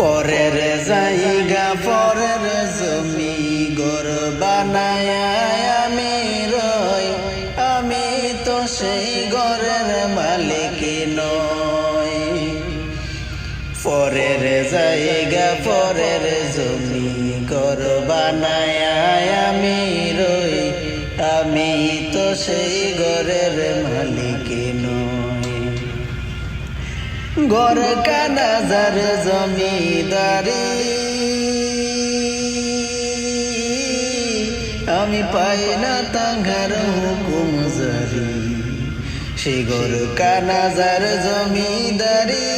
পরের জায়গা, পরের জমি গর বানায় আমি রই। আমি তো সেই ঘরের মালিক নই। পরের জায়গা, পরের জমি ঘর বানায় আমি রই। আমি তো সেই ঘরের মালিক নই। ঘর কানাজার জমিদারি। আমি পাই না তাঙ্গার হুকুম জারি। সে ঘর কানাজার জমিদারি।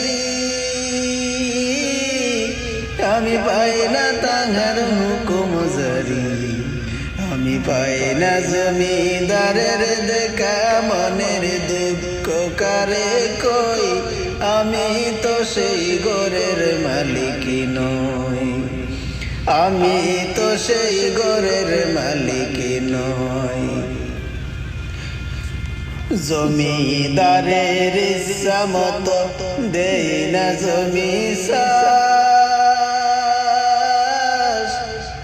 আমি পাই না তাঙ্গার হুকুম আমি পাই না জমিদারের দেখা, মনের দুঃখ কারে কই? আমি তো সেই ঘরের মালিক নই। আমি তো সেই ঘরের মালিক নই। জমিদারের ইচ্ছা মতো দেই না জমি।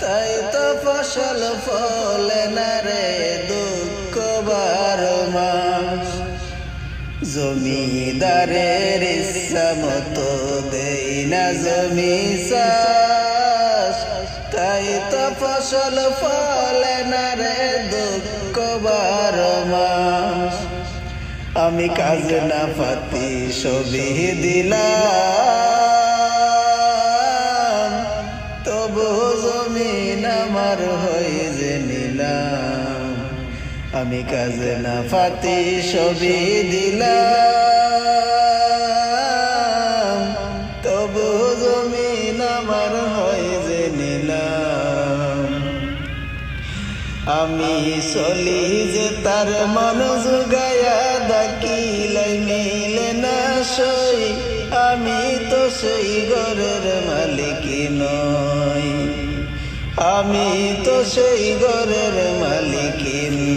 তাই তো ফসল ফলে না রে। জমিদারের ইচ্ছা দেই না জমি। তাই তো ফসল ফলে না রে দুঃখ বারো মাস। আমি কাজ না পাতি সবই দিলাম। তবু জমিন আমার হয়ে যে নিলাম। আমি কাজ না পাতি সবই দিলাম। তবু জমিন আমার হয় যে নিলাম। আমি চলি যে তার মন জুগায়া ডাকিলাই মিলে না সই। আমি তো সেই ঘরের মালিক নই। আমি তো সেই ঘরের মালিক নই